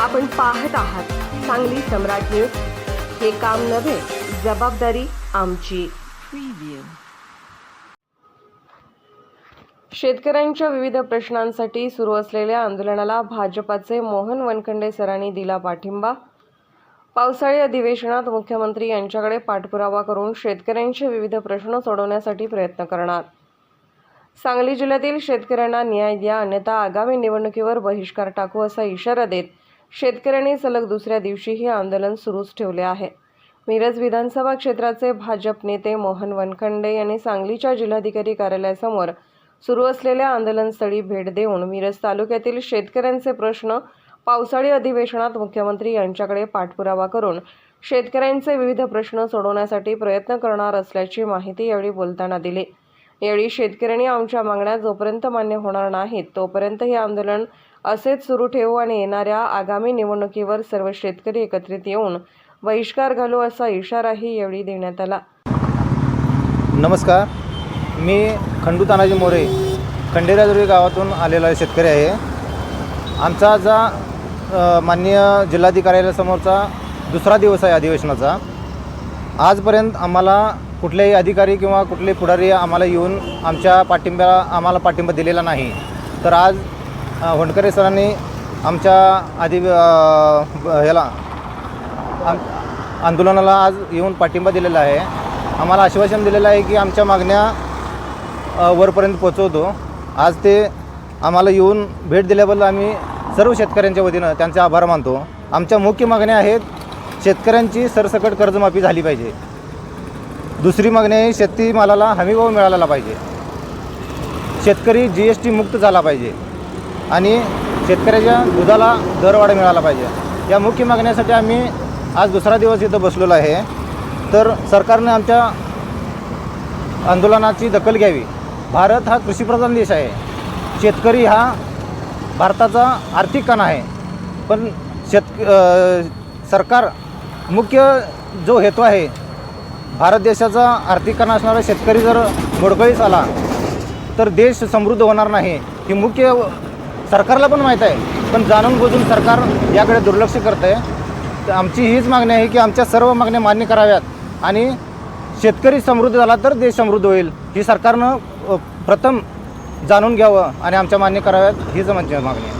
आपण पाहत आहात सांगली सम्राट न्यूज. हे काम नव्हे जबाबदारी आमची. शेतकऱ्यांच्या विविध प्रश्नांसाठी सुरू असलेल्या आंदोलनाला भाजपाचे मोहन वनखंडे सरांनी दिला पाठिंबा. पावसाळी अधिवेशनात मुख्यमंत्री यांच्याकडे पाठपुरावा करून शेतकऱ्यांचे विविध प्रश्न सोडवण्यासाठी प्रयत्न करणार. सांगली जिल्ह्यातील शेतकऱ्यांना न्याय द्या अन्यथा आगामी निवडणुकीवर बहिष्कार टाकू असा इशारा देत शेतकऱ्यांनी सलग दुसऱ्या दिवशीही आंदोलन सुरूच ठेवले आहे. मिरज विधानसभा क्षेत्राचे भाजप नेते मोहन वनखंडे यांनी सांगलीच्या जिल्हाधिकारी कार्यालयासमोर सुरू असलेल्या आंदोलनस्थळी भेट देऊन मिरज तालुक्यातील शेतकऱ्यांचे प्रश्न पावसाळी अधिवेशनात मुख्यमंत्री यांच्याकडे पाठपुरावा करून शेतकऱ्यांचे विविध प्रश्न सोडवण्यासाठी प्रयत्न करणार असल्याची माहिती यावेळी बोलताना दिली. यावेळी शेतकऱ्यांनी आमच्या मागण्या जोपर्यंत मान्य होणार नाहीत तोपर्यंत हे आंदोलन असेच सुरू ठेवू आणि येणाऱ्या आगामी निवडणुकीवर सर्व शेतकरी एकत्रित येऊन बहिष्कार घालू असा इशाराही यावेळी देण्यात आला. नमस्कार. मी खंडू तानाजी मोरे खंडेराजुरी गावातून आलेला शेतकरी आहे. आमचा जा माननीय जिल्हाधिकाऱ्यासमोरचा दुसरा दिवस आहे अधिवेशनाचा. आजपर्यंत आम्हाला कुठलेही अधिकारी किंवा कुठले पुढारी आम्हाला येऊन आमच्या पाठिंब्या आम्हाला पाठिंबा दिलेला नाही. तर आज होंडकरे सरांनी आमच्या आधी ह्याला आम- आंदोलनाला आज येऊन पाठिंबा दिलेला आहे. आम्हाला आश्वासन दिलेलं आहे की आमच्या मागण्या वरपर्यंत पोचवतो आज ते आम्हाला येऊन भेट दिल्याबद्दल आम्ही सर्व शेतकऱ्यांच्या वतीनं त्यांचे आभार मानतो. आमच्या मुख्य मागण्या आहेत शेतकऱ्यांची सरसकट कर्जमाफी झाली पाहिजे. दुसरी मागणी आहे शेतीमालाला हमीभाव मिळाला पाहिजे. शेतकरी जी एस टी मुक्त झाला पाहिजे. आणि शेतकऱ्याच्या दुधाला दरवाढ मिळाला पाहिजे. या मुख्य मागण्यासाठी आम्ही आज दुसरा दिवस इथं बसलेलो आहे. तर सरकारने आमच्या आंदोलनाची दखल घ्यावी. भारत हा कृषीप्रधान देश आहे. शेतकरी हा भारताचा आर्थिक कणा आहे. पण शेत सरकार मुख्य जो हेतू आहे भारत देशाचा आर्थिक कणा असणारा शेतकरी जर मोडकळीस आला तर देश समृद्ध होणार नाही. ही मुख्य सरकारला पण माहीत आहे पण जाणून बुजून सरकार याकडे दुर्लक्ष करत आहे तर आमची हीच मागणी आहे की आमच्या सर्व मागण्या मान्य कराव्यात आणि शेतकरी समृद्ध झाला तर देश समृद्ध होईल. ही सरकारनं प्रथम जाणून घ्यावं आणि आमच्या मान्य कराव्यात. हीच म्हणजे मागणी आहे.